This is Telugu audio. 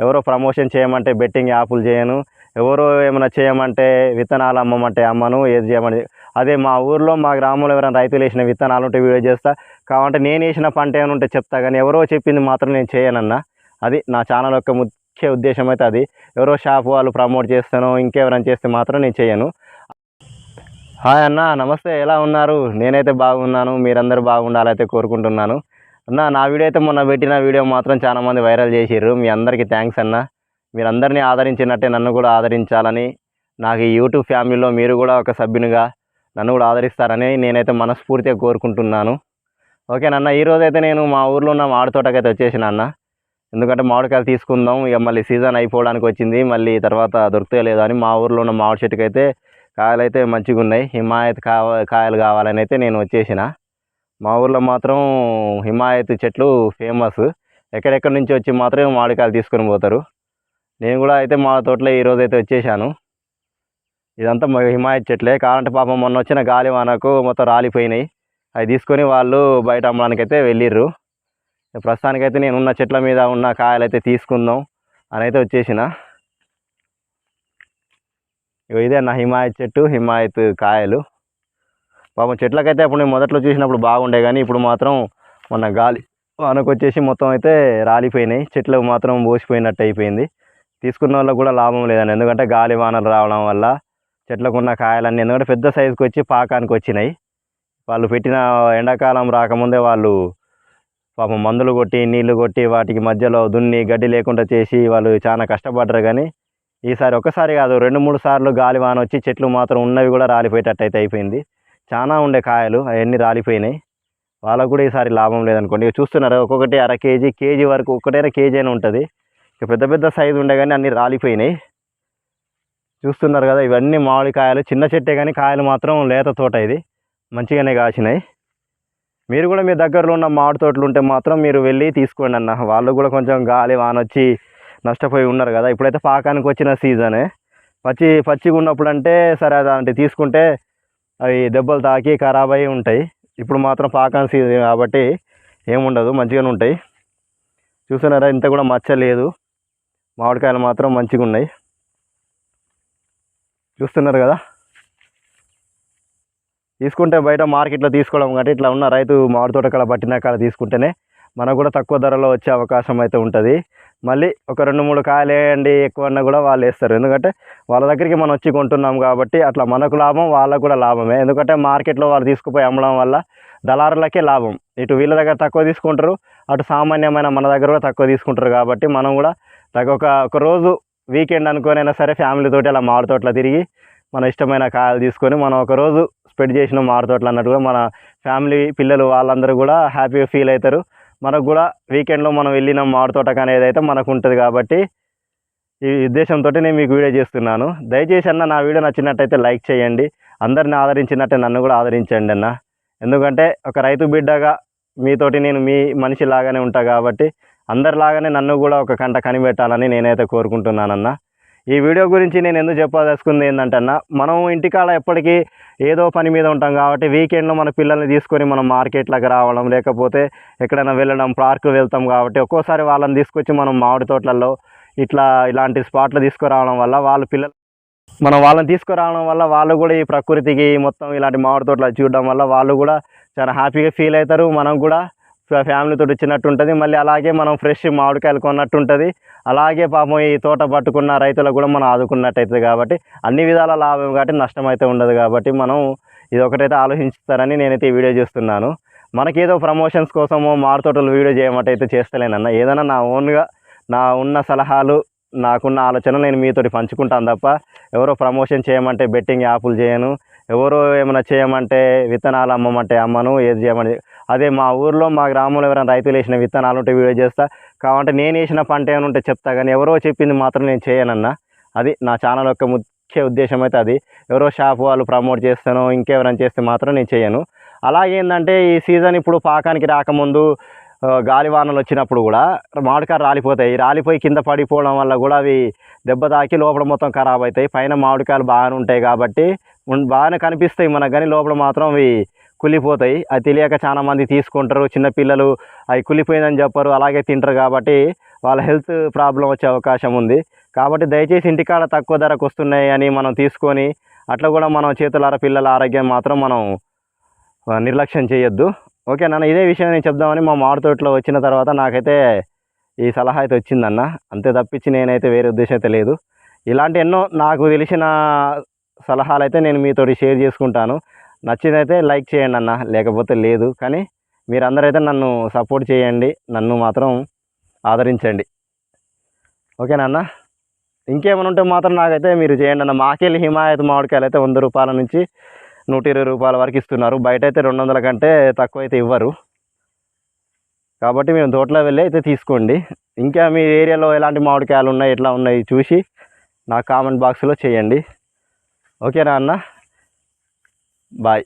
ఎవరో ప్రమోషన్ చేయమంటే బెట్టింగ్ యాప్లు చేయను ఎవరో ఏమైనా చేయమంటే విత్తనాలు అమ్మమంటే అమ్మను ఏది చేయమని అదే మా ఊర్లో మా గ్రామంలో ఎవరైనా రైతులు వేసిన విత్తనాలు ఉంటే వీడియో చేస్తా. కావాలంటే నేను వేసిన పంట ఏమైనా ఉంటే చెప్తా కానీ ఎవరో చెప్పింది మాత్రం నేను చేయనన్నా. అది నా ఛానల్ యొక్క ముఖ్య ఉద్దేశం అయితే అది. ఎవరో షాప్ వాళ్ళు ప్రమోట్ చేస్తానో ఇంకెవరైనా చేస్తే మాత్రం నేను చేయను. హాయ్ అన్న నమస్తే ఎలా ఉన్నారు? నేనైతే బాగున్నాను మీరందరూ బాగుండాలైతే కోరుకుంటున్నాను. అన్న నా వీడియో అయితే మొన్న పెట్టిన వీడియో మాత్రం చాలా మంది వైరల్ చేసిర్రు. మీ అందరికీ థ్యాంక్స్ అన్న. మీరందరినీ ఆదరించినట్టే నన్ను కూడా ఆదరించాలని నాకు ఈ యూట్యూబ్ ఫ్యామిలీలో మీరు కూడా ఒక సభ్యునిగా నన్ను కూడా ఆదరిస్తారని నేనైతే మనస్ఫూర్తిగా కోరుకుంటున్నాను. ఓకేనన్న ఈరోజు అయితే నేను మా ఊర్లో ఉన్న మామిడి తోటకైతే వచ్చేసిన అన్న. ఎందుకంటే మామిడికాయలు తీసుకుందాం ఇక మళ్ళీ సీజన్ అయిపోవడానికి వచ్చింది మళ్ళీ తర్వాత దొరుకుతాయి లేదా అని మా ఊర్లో ఉన్న మామిడి చెట్టుకైతే కాయలు అయితే మంచిగా ఉన్నాయి హిమాయత్ కావ కాయలు కావాలని అయితే నేను వచ్చేసిన. మా ఊర్లో మాత్రం హిమాయత్ చెట్లు ఫేమస్. ఎక్కడెక్కడి నుంచి వచ్చి మాత్రమే మామిడికాయలు తీసుకొని పోతారు. నేను కూడా అయితే మా తోటలో ఈరోజు అయితే వచ్చేసాను. ఇదంతా హిమాయత్ చెట్లే. కావాలంటే పాపం మొన్న వచ్చిన గాలి వానకు మొత్తం రాలిపోయినాయి. అవి తీసుకొని వాళ్ళు బయట అమ్మడానికి అయితే వెళ్ళిర్రు. ప్రస్తుతానికైతే నేను ఉన్న చెట్ల మీద ఉన్న కాయలు అయితే తీసుకుందాం అని అయితే వచ్చేసిన. ఇగో ఇదే నా హిమాయత్ చెట్టు హిమాయత్ కాయలు. పాపం చెట్లకైతే అప్పుడు నేను మొదట్లో చూసినప్పుడు బాగుండే కానీ ఇప్పుడు మాత్రం మొన్న గాలి వానకు వచ్చేసి మొత్తం అయితే రాలిపోయినాయి. చెట్లు మాత్రం పోసిపోయినట్టు అయిపోయింది. తీసుకున్న వాళ్ళకు కూడా లాభం లేదండి. ఎందుకంటే గాలి వానలు రావడం వల్ల చెట్లకు ఉన్న కాయలన్నీ ఎందుకంటే పెద్ద సైజుకి వచ్చి పాకానికి వచ్చినాయి. వాళ్ళు పెట్టిన ఎండాకాలం రాకముందే వాళ్ళు పాపం మందులు కొట్టి నీళ్ళు కొట్టి వాటికి మధ్యలో దున్ని గడ్డి లేకుండా చేసి వాళ్ళు చాలా కష్టపడ్డారు కానీ ఈసారి ఒకసారి కాదు రెండు మూడు సార్లు గాలి వాన వచ్చి చెట్లు మాత్రం ఉన్నవి కూడా రాలిపోయేటట్టు అయితే అయిపోయింది. చాలా ఉండే కాయలు అవన్నీ రాలిపోయినాయి. వాళ్ళకు కూడా ఈసారి లాభం లేదనుకోండి. ఇక చూస్తున్నారు ఒక్కొక్కటి అర కేజీ కేజీ వరకు ఒక్కటైనా కేజీ అయినా ఉంటుంది. ఇక పెద్ద పెద్ద సైజు ఉండే కానీ అన్నీ రాలిపోయినాయి. చూస్తున్నారు కదా ఇవన్నీ మామిడి కాయలు చిన్న చెట్టే కానీ కాయలు మాత్రం లేత తోట ఇది. మంచిగానే కాసినాయి. మీరు కూడా మీ దగ్గరలో ఉన్న మామిడి తోటలు ఉంటే మాత్రం మీరు వెళ్ళి తీసుకోండి అన్న. వాళ్ళు కూడా కొంచెం గాలి వాన వచ్చి నష్టపోయి ఉన్నారు కదా. ఇప్పుడైతే పాకానికి వచ్చిన సీజనే. పచ్చి పచ్చిగా ఉన్నప్పుడు అంటే సరే అదంటే తీసుకుంటే అవి దెబ్బలు తాకి ఖరాబ్ అయి ఉంటాయి. ఇప్పుడు మాత్రం పాకం సీజన్ కాబట్టి ఏముండదు మంచిగానే ఉంటాయి. చూస్తున్నారా ఇంత కూడా మచ్చ లేదు. మామిడికాయలు మాత్రం మంచిగా ఉన్నాయి. చూస్తున్నారు కదా? తీసుకుంటే బయట మార్కెట్లో తీసుకోవడం కంటే ఇట్లా ఉన్న రైతు మామిడి తోట కాడ పట్టిన కాడ తీసుకుంటేనే మనకు కూడా తక్కువ ధరలో వచ్చే అవకాశం అయితే ఉంటుంది. మళ్ళీ ఒక రెండు మూడు కాయలు వేయండి ఎక్కువ అన్నా కూడా వాళ్ళు వేస్తారు. ఎందుకంటే వాళ్ళ దగ్గరికి మనం వచ్చి కొంటున్నాం కాబట్టి అట్లా మనకు లాభం వాళ్ళకు కూడా లాభమే. ఎందుకంటే మార్కెట్లో వాళ్ళు తీసుకుపోయి అమ్మడం వల్ల దళారులకే లాభం. ఇటు వీళ్ళ దగ్గర తక్కువ తీసుకుంటారు అటు సామాన్యమైన మన దగ్గర కూడా తక్కువ తీసుకుంటారు కాబట్టి మనం కూడా తగ్గ ఒక ఒక రోజు వీకెండ్ అనుకోనైనా సరే ఫ్యామిలీతోటి అలా మామిడి తోటలో తిరిగి మన ఇష్టమైన కాయలు తీసుకొని మనం ఒక రోజు స్పెండ్ చేసిన మామిడి తోటలు అన్నట్టుగా మన ఫ్యామిలీ పిల్లలు వాళ్ళందరూ కూడా హ్యాపీగా ఫీల్ అవుతారు. మనకు కూడా వీకెండ్లో మనం వెళ్ళిన మామిడి తోటకు అనేది అయితే మనకు ఉంటుంది కాబట్టి ఈ ఉద్దేశంతో నేను మీకు వీడియో చేస్తున్నాను. దయచేసి అన్న నా వీడియో నచ్చినట్టయితే లైక్ చేయండి. అందరిని ఆదరించినట్టే నన్ను కూడా ఆదరించండి అన్న. ఎందుకంటే ఒక రైతు బిడ్డగా మీతోటి నేను మీ మనిషి లాగానే ఉంటా కాబట్టి అందరిలాగానే నన్ను కూడా ఒక కంట కనిపెట్టాలని నేనైతే కోరుకుంటున్నానన్నా. ఈ వీడియో గురించి నేను ఎందుకు చెప్పదలుచుకుంది ఏంటంటే మనం ఇంటికాడ ఎప్పటికీ ఏదో పని మీద ఉంటాం కాబట్టి వీకెండ్లో మన పిల్లల్ని తీసుకొని మనం మార్కెట్లకు రావడం లేకపోతే ఎక్కడైనా వెళ్ళడం పార్కు వెళ్తాం కాబట్టి ఒక్కోసారి వాళ్ళని తీసుకొచ్చి మనం మామిడి తోటలలో ఇట్లా ఇలాంటి స్పాట్లు తీసుకురావడం వల్ల వాళ్ళ పిల్లలు మనం వాళ్ళని తీసుకురావడం వల్ల వాళ్ళు కూడా ఈ ప్రకృతికి మొత్తం ఇలాంటి మామిడి తోటలు చూడడం వల్ల వాళ్ళు కూడా చాలా హ్యాపీగా ఫీల్ అవుతారు. మనం కూడా ఫ్యామిలీతో వచ్చినట్టు ఉంటుంది మళ్ళీ అలాగే మనం ఫ్రెష్ మామిడికాయలు కొన్నట్టు ఉంటుంది అలాగే పాపం ఈ తోట పట్టుకున్న రైతులకు కూడా మనం ఆదుకున్నట్టు అవుతుంది కాబట్టి అన్ని విధాల లాభం కాబట్టి నష్టం అయితే ఉండదు కాబట్టి మనం ఇది ఒకటైతే ఆలోచిస్తారని నేనైతే ఈ వీడియో చేస్తున్నాను. మనకేదో ప్రమోషన్స్ కోసమో మామిడి తోటలు వీడియో చేయమంటే అయితే చేస్తలేనన్న. ఏదైనా నా ఓన్గా నా ఉన్న సలహాలు నాకున్న ఆలోచన నేను మీతోటి పంచుకుంటాను తప్ప ఎవరో ప్రమోషన్ చేయమంటే బెట్టింగ్ యాప్లు చేయను. ఎవరో ఏమైనా చేయమంటే విత్తనాలు అమ్మమంటే అమ్మను ఏది చేయమని అదే మా ఊర్లో మా గ్రామంలో ఎవరైనా రైతులు వేసిన విత్తనాలు ఉంటే వీడియో చేస్తా. కావంటే నేను వేసిన పంట ఏమైనా ఉంటే చెప్తా కానీ ఎవరో చెప్పింది మాత్రం నేను చేయనన్నా. అది నా ఛానల్ యొక్క ముఖ్య ఉద్దేశం అయితే అది. ఎవరో షాప్ వాళ్ళు ప్రమోట్ చేస్తాను ఇంకెవరైనా చేస్తే మాత్రం నేను చేయను. అలాగే ఏంటంటే ఈ సీజన్ ఇప్పుడు పాకానికి రాకముందు గాలివానలు గాలి వానలు వచ్చినప్పుడు కూడా మామిడికాయలు రాలిపోతాయి. రాలిపోయి కింద పడిపోవడం వల్ల కూడా అవి దెబ్బ తాకి లోపల మొత్తం ఖరాబ్ అవుతాయి. పైన మామిడికాయలు బాగానే ఉంటాయి కాబట్టి బాగానే కనిపిస్తాయి మనకు కానీ లోపల మాత్రం అవి కుళ్ళిపోతాయి. అది తెలియక చాలామంది తీసుకుంటారు. చిన్నపిల్లలు అవి కుళ్ళిపోయిందని చెప్పరు అలాగే తింటారు కాబట్టి వాళ్ళ హెల్త్ ప్రాబ్లం వచ్చే అవకాశం ఉంది. కాబట్టి దయచేసి ఇంటికాడ తక్కువ ధరకు వస్తున్నాయి అని మనం తీసుకొని అట్లా కూడా మనం చేతులార పిల్లల ఆరోగ్యం మాత్రం మనం నిర్లక్ష్యం చేయొద్దు. ఓకే నాన్న ఇదే విషయం నేను చెప్దామని మా మామిడి తోటలో వచ్చిన తర్వాత నాకైతే ఈ సలహా అయితే వచ్చిందన్న. అంతే తప్పించి నేనైతే వేరే ఉద్దేశం అయితే లేదు. ఇలాంటి ఎన్నో నాకు తెలిసిన సలహాలు అయితే నేను మీతోటి షేర్ చేసుకుంటాను. నచ్చిందైతే లైక్ చేయండి అన్న లేకపోతే లేదు. కానీ మీరందరూ అయితే నన్ను సపోర్ట్ చేయండి. నన్ను మాత్రం ఆదరించండి. ఓకేనా ఇంకేమైనా ఉంటే మాత్రం నాకైతే మీరు చేయండి అన్న. మాకెళ్ళి హిమాయత్ మామిడికాయలు అయితే వంద రూపాయల నుంచి నూట ఇరవై రూపాయల వరకు ఇస్తున్నారు. బయట అయితే రెండు వందల కంటే తక్కువ అయితే ఇవ్వరు. కాబట్టి మేము తోటలో వెళ్ళి అయితే తీసుకోండి. ఇంకా మీ ఏరియాలో ఎలాంటి మామిడికాయలు ఉన్నాయి ఎట్లా ఉన్నాయి చూసి నా కామెంట్ బాక్స్లో చేయండి. ఓకేనా అన్న? బాయ్.